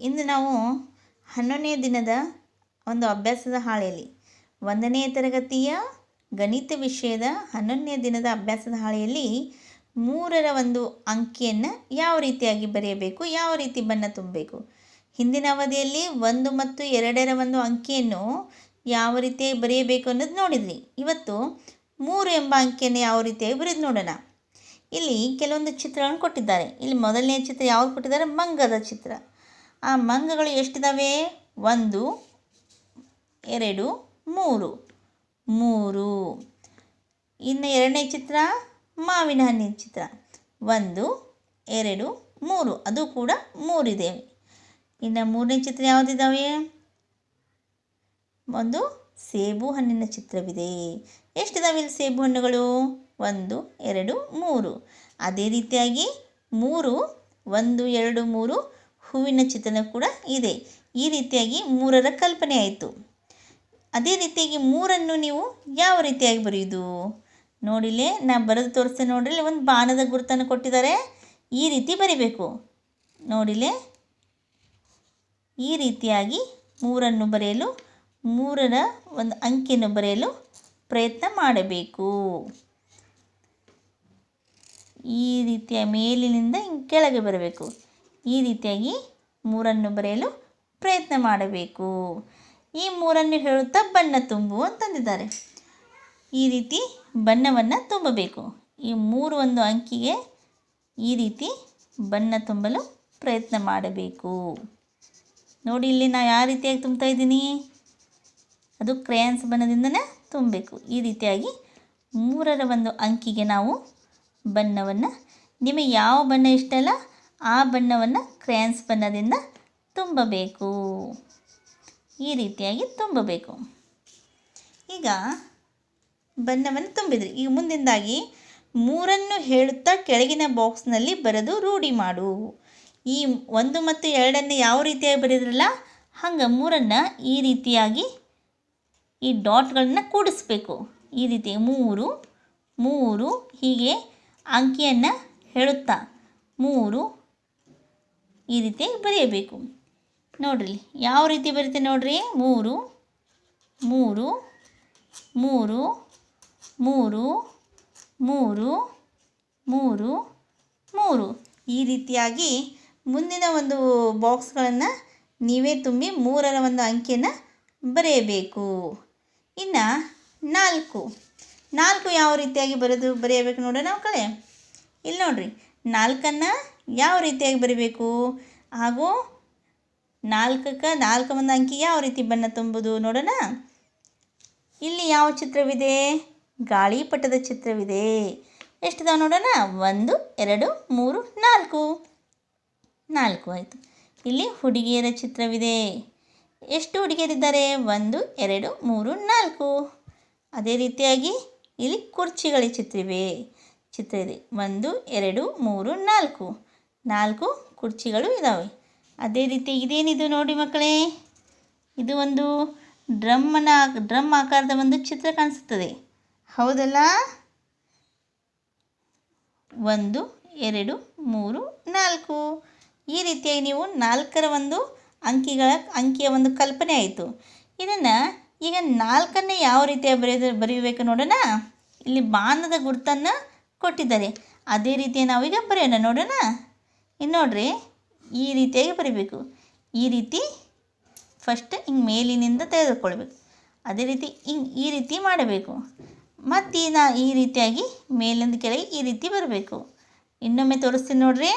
ಇಂದು ನಾವು ಹನ್ನೊಂದನೇ ದಿನದ ಒಂದು ಅಭ್ಯಾಸದ ಹಾಳೆಯಲ್ಲಿ, ಒಂದನೇ ತರಗತಿಯ ಗಣಿತ ವಿಷಯದ ಹನ್ನೊಂದನೇ ದಿನದ ಅಭ್ಯಾಸದ ಹಾಳೆಯಲ್ಲಿ ಮೂರರ ಒಂದು ಅಂಕಿಯನ್ನು ಯಾವ ರೀತಿಯಾಗಿ ಬರೆಯಬೇಕು, ಯಾವ ರೀತಿ ಬಣ್ಣ ತುಂಬಬೇಕು, ಹಿಂದಿನ ಅವಧಿಯಲ್ಲಿ ಒಂದು ಮತ್ತು ಎರಡರ ಒಂದು ಅಂಕಿಯನ್ನು ಯಾವ ರೀತಿಯಾಗಿ ಬರೆಯಬೇಕು ಅನ್ನೋದು ನೋಡಿದ್ವಿ. ಇವತ್ತು ಮೂರು ಎಂಬ ಅಂಕಿಯನ್ನು ಯಾವ ರೀತಿಯಾಗಿ ಬರೆದು ನೋಡೋಣ. ಇಲ್ಲಿ ಕೆಲವೊಂದು ಚಿತ್ರಗಳನ್ನು ಕೊಟ್ಟಿದ್ದಾರೆ. ಇಲ್ಲಿ ಮೊದಲನೇ ಚಿತ್ರ ಯಾವ್ದು ಕೊಟ್ಟಿದ್ದಾರೆ? ಮಂಗದ ಚಿತ್ರ. ಆ ಮಂಗಗಳು ಎಷ್ಟಿದ್ದಾವೆ ಒಂದು, ಎರಡು, ಮೂರು. ಮೂರು. ಇನ್ನು ಎರಡನೇ ಚಿತ್ರ, ಮಾವಿನ ಹಣ್ಣಿನ ಚಿತ್ರ. ಒಂದು, ಎರಡು, ಮೂರು. ಅದು ಕೂಡ ಮೂರಿದೆ. ಇನ್ನು ಮೂರನೇ ಚಿತ್ರ ಯಾವುದಿದ್ದಾವೆ ಒಂದು, ಸೇಬು ಹಣ್ಣಿನ ಚಿತ್ರವಿದೆ. ಎಷ್ಟಿದಾವೆ ಇಲ್ಲಿ ಸೇಬು ಹಣ್ಣುಗಳು? ಒಂದು, ಎರಡು, ಮೂರು. ಅದೇ ರೀತಿಯಾಗಿ ಮೂರು, ಒಂದು, ಎರಡು, ಮೂರು ಹೂವಿನ ಚಿತ್ರಣ ಕೂಡ ಇದೆ. ಈ ರೀತಿಯಾಗಿ ಮೂರರ ಕಲ್ಪನೆ ಆಯಿತು. ಅದೇ ರೀತಿಯಾಗಿ ಮೂರನ್ನು ನೀವು ಯಾವ ರೀತಿಯಾಗಿ ಬರೆಯುವುದು ನೋಡಿಲೆ, ನಾ ಬರೆದು ತೋರಿಸ್ತೇನೆ ನೋಡ್ರಿ, ಒಂದು ಬಾಣದ ಗುರುತನ್ನು ಕೊಟ್ಟಿದ್ದಾರೆ. ಈ ರೀತಿ ಬರಿಬೇಕು. ನೋಡಿಲೆ, ಈ ರೀತಿಯಾಗಿ ಮೂರನ್ನು ಬರೆಯಲು, ಮೂರರ ಒಂದು ಅಂಕಿಯನ್ನು ಬರೆಯಲು ಪ್ರಯತ್ನ ಮಾಡಬೇಕು. ಈ ರೀತಿಯ ಮೇಲಿನಿಂದ ಕೆಳಗೆ ಬರಬೇಕು. ಈ ರೀತಿಯಾಗಿ ಮೂರನ್ನು ಬರೆಯಲು ಪ್ರಯತ್ನ ಮಾಡಬೇಕು. ಈ ಮೂರನ್ನು ಹೇಳುತ್ತಾ ಬಣ್ಣ ತುಂಬು ಅಂತಂದಿದ್ದಾರೆ ಈ ರೀತಿ ಬಣ್ಣವನ್ನು ತುಂಬಬೇಕು. ಈ ಮೂರು ಒಂದು ಅಂಕಿಗೆ ಈ ರೀತಿ ಬಣ್ಣ ತುಂಬಲು ಪ್ರಯತ್ನ ಮಾಡಬೇಕು. ನೋಡಿ, ಇಲ್ಲಿ ನಾವು ಯಾವ ರೀತಿಯಾಗಿ ತುಂಬ್ತಾ ಇದ್ದೀನಿ? ಅದು ಕ್ರಯಾನ್ಸ್ ಬಣ್ಣದಿಂದನೇ ತುಂಬಬೇಕು. ಈ ರೀತಿಯಾಗಿ ಮೂರರ ಒಂದು ಅಂಕಿಗೆ ನಾವು ಬಣ್ಣವನ್ನು. ನಿಮಗೆ ಯಾವ ಬಣ್ಣ ಇಷ್ಟ ಅಲ್ಲ, ಆ ಬಣ್ಣವನ್ನು ಕ್ರ್ಯಾನ್ಸ್ ಬಣ್ಣದಿಂದ ತುಂಬಬೇಕು. ಈ ರೀತಿಯಾಗಿ ತುಂಬಬೇಕು. ಈಗ ಬಣ್ಣವನ್ನು ತುಂಬಿದ್ರಿ. ಈಗ ಮುಂದಿಂದಾಗಿ ಮೂರನ್ನು ಹೇಳುತ್ತಾ ಕೆಳಗಿನ ಬಾಕ್ಸ್ನಲ್ಲಿ ಬರೆದು ರೂಢಿ ಮಾಡು. ಈ ಒಂದು ಮತ್ತು ಎರಡನ್ನು ಯಾವ ರೀತಿಯಾಗಿ ಬರೆದ್ರಲ್ಲ, ಹಂಗೆ ಮೂರನ್ನು ಈ ರೀತಿಯಾಗಿ ಈ ಡಾಟ್ಗಳನ್ನ ಕೂಡಿಸ್ಬೇಕು. ಈ ರೀತಿ ಮೂರು ಮೂರು ಹೀಗೆ ಅಂಕಿಯನ್ನು ಹೇಳುತ್ತಾ? ಮೂರು. ಈ ರೀತಿ ಬರೆಯಬೇಕು. ನೋಡ್ರಿ, ಯಾವ ರೀತಿ ಬರುತ್ತೆ ನೋಡ್ರಿ? ಮೂರು ಮೂರು ಮೂರು ಮೂರು ಮೂರು ಮೂರು ಮೂರು. ಈ ರೀತಿಯಾಗಿ ಮುಂದಿನ ಒಂದು ಬಾಕ್ಸ್ಗಳನ್ನು ನೀವೇ ತುಂಬಿ ಮೂರರ ಒಂದು ಅಂಕಿಯನ್ನು ಬರೆಯಬೇಕು. ಇನ್ನು ನಾಲ್ಕು. ನಾಲ್ಕು ಯಾವ ರೀತಿಯಾಗಿ ಬರೆದು ಬರೆಯಬೇಕು ನೋಡೋಣ ಮಕ್ಕಳೇ? ಇಲ್ಲಿ ನೋಡ್ರಿ. ನಾಲ್ಕನ್ನು ಯಾವ ರೀತಿಯಾಗಿ ಬರಿಬೇಕು? ಹಾಗೂ ನಾಲ್ಕಕ್ಕೆ ನಾಲ್ಕು ಒಂದು ಅಂಕಿ ಯಾವ ರೀತಿ ಬಣ್ಣ ತುಂಬುದು ನೋಡೋಣ? ಇಲ್ಲಿ ಯಾವ ಚಿತ್ರವಿದೆ? ಗಾಳಿಪಟದ ಚಿತ್ರವಿದೆ. ಎಷ್ಟಿದಾವೆ ನೋಡೋಣ? ಒಂದು, ಎರಡು, ಮೂರು, ನಾಲ್ಕು. ನಾಲ್ಕು, ಆಯಿತು. ಇಲ್ಲಿ ಹುಡುಗಿಯರ ಚಿತ್ರವಿದೆ. ಎಷ್ಟು ಹುಡುಗಿಯರಿದ್ದಾರೆ? ಒಂದು, ಎರಡು, ಮೂರು, ನಾಲ್ಕು. ಅದೇ ರೀತಿಯಾಗಿ ಇಲ್ಲಿ ಕುರ್ಚಿಗಳ ಚಿತ್ರವಿವೆ ಚಿತ್ರ ಇದೆ ಒಂದು, ಎರಡು, ಮೂರು, ನಾಲ್ಕು. ನಾಲ್ಕು ಕುರ್ಚಿಗಳು ಇದ್ದಾವೆ ಅದೇ ರೀತಿ ಇದೇನಿದು ನೋಡಿ ಮಕ್ಕಳೇ? ಇದು ಒಂದು ಡ್ರಮ್ಮನ, ಡ್ರಮ್ ಆಕಾರದ ಒಂದು ಚಿತ್ರ ಕಾಣಿಸುತ್ತದೆ. ಹೌದಲ್ಲ? ಒಂದು, ಎರಡು, ಮೂರು, ನಾಲ್ಕು. ಈ ರೀತಿಯಾಗಿ ನೀವು ನಾಲ್ಕರ ಒಂದು ಅಂಕಿಗಳ, ಅಂಕಿಯ ಒಂದು ಕಲ್ಪನೆ ಆಯಿತು. ಇದನ್ನು ಈಗ ನಾಲ್ಕನ್ನೇ ಯಾವ ರೀತಿಯ ಬರೆಯೋದು ಬರೆಯಬೇಕು ನೋಡೋಣ? ಇಲ್ಲಿ ಬಾಣದ ಗುರುತನ್ನು ಕೊಟ್ಟಿದ್ದಾರೆ. ಅದೇ ರೀತಿ ನಾವೀಗ ಬರೆಯೋಣ ನೋಡೋಣ. ಇನ್ನು ನೋಡ್ರಿ, ಈ ರೀತಿಯಾಗಿ ಬರಿಬೇಕು. ಈ ರೀತಿ ಫಸ್ಟ್ ಹಿಂಗೆ ಮೇಲಿನಿಂದ ತೆಗೆದುಕೊಳ್ಬೇಕು. ಅದೇ ರೀತಿ ಹಿಂಗೆ ಈ ರೀತಿ ಮಾಡಬೇಕು. ಮತ್ತು ನಾ ಈ ರೀತಿಯಾಗಿ ಮೇಲಿಂದ ಕೆಳಗೆ ಈ ರೀತಿ ಬರಬೇಕು. ಇನ್ನೊಮ್ಮೆ ತೋರಿಸ್ತೀನಿ ನೋಡ್ರಿ.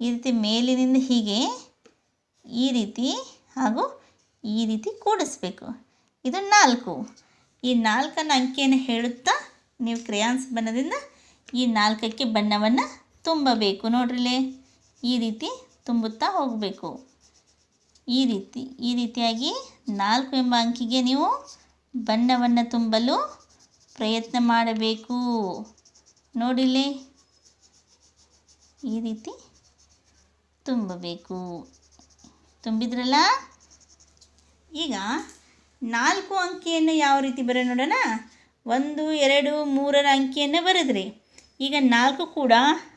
ಈ ರೀತಿ ಮೇಲಿನಿಂದ ಹೀಗೆ ಈ ರೀತಿ ಹಾಗೂ ಈ ರೀತಿ ಕೂಡಿಸ್ಬೇಕು. ಇದು ನಾಲ್ಕು. ಈ ನಾಲ್ಕನ್ನು ಅಂಕಿಯನ್ನು ಹೇಳುತ್ತಾ ನೀವು ಕ್ರೇಯಾನ್ಸ್ ಬಣ್ಣದಿಂದ ಈ ನಾಲ್ಕಕ್ಕೆ ಬಣ್ಣವನ್ನು ತುಂಬಬೇಕು. ನೋಡ್ರಿಲೇ, ಈ ರೀತಿ ತುಂಬುತ್ತಾ ಹೋಗಬೇಕು. ಈ ರೀತಿ, ಈ ರೀತಿಯಾಗಿ ನಾಲ್ಕು ಎಂಬ ಅಂಕಿಗೆ ನೀವು ಬಣ್ಣವನ್ನು ತುಂಬಲು ಪ್ರಯತ್ನ ಮಾಡಬೇಕು. ನೋಡಿಲೆ, ಈ ರೀತಿ ತುಂಬಬೇಕು. ತುಂಬಿದ್ರಲ್ಲ? ಈಗ ನಾಲ್ಕು ಅಂಕಿಯನ್ನು ಯಾವ ರೀತಿ ಬರೋ ನೋಡೋಣ? ಒಂದು, ಎರಡು, ಮೂರರ ಅಂಕಿಯನ್ನು ಬರೆದ್ರಿ. ಈಗ ನಾಲ್ಕು ಕೂಡ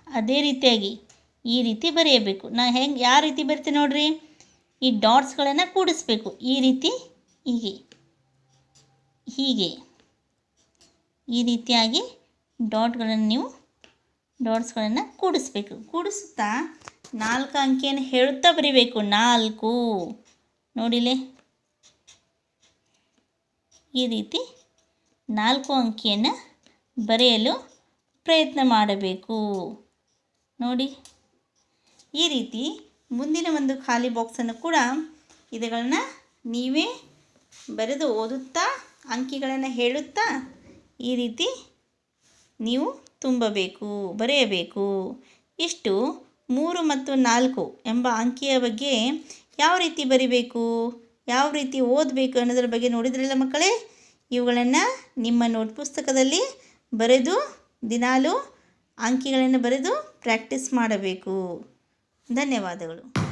ಅದೇ ರೀತಿಯಾಗಿ ಈ ರೀತಿ ಬರೆಯಬೇಕು. ನಾ ಹೆಂಗೆ, ಯಾವ ರೀತಿ ಬರಿತೀನಿ ನೋಡ್ರಿ? ಈ ಡಾಟ್ಸ್ಗಳನ್ನು ಕೂಡಿಸ್ಬೇಕು. ಈ ರೀತಿ, ಹೀಗೆ. ಹೀಗೆ. ಈ ರೀತಿಯಾಗಿ ಡಾಟ್ಗಳನ್ನು ನೀವು ಡಾಟ್ಸ್ಗಳನ್ನು ಕೂಡಿಸ್ಬೇಕು. ಕೂಡಿಸುತ್ತಾ ನಾಲ್ಕು ಅಂಕಿಯನ್ನು ಹೇಳುತ್ತಾ ಬರಿಬೇಕು. ನಾಲ್ಕು. ನೋಡಿಲೆ? ಈ ರೀತಿ ನಾಲ್ಕು ಅಂಕಿಯನ್ನು ಬರೆಯಲು ಪ್ರಯತ್ನ ಮಾಡಬೇಕು. ನೋಡಿ, ಈ ರೀತಿ ಮುಂದಿನ ಒಂದು ಖಾಲಿ ಬಾಕ್ಸನ್ನು ಕೂಡ ಇದುಗಳನ್ನ ನೀವೇ ಬರೆದು ಓದುತ್ತಾ, ಅಂಕಿಗಳನ್ನು ಹೇಳುತ್ತಾ ಈ ರೀತಿ ನೀವು ತುಂಬಬೇಕು, ಬರೆಯಬೇಕು. ಇಷ್ಟು ಮೂರು ಮತ್ತು ನಾಲ್ಕು ಎಂಬ ಅಂಕಿಯ ಬಗ್ಗೆ ಯಾವ ರೀತಿ ಬರಿಬೇಕು? ಯಾವ ರೀತಿ ಓದಬೇಕು ಅನ್ನೋದ್ರ ಬಗ್ಗೆ ನೋಡಿದ್ರಲ್ಲ ಮಕ್ಕಳೇ? ಇವುಗಳನ್ನು ನಿಮ್ಮ ನೋಟ್ ಪುಸ್ತಕದಲ್ಲಿ ಬರೆದು, ದಿನಾಲೂ ಅಂಕಿಗಳನ್ನು ಬರೆದು ಪ್ರಾಕ್ಟೀಸ್ ಮಾಡಬೇಕು. ಧನ್ಯವಾದಗಳು.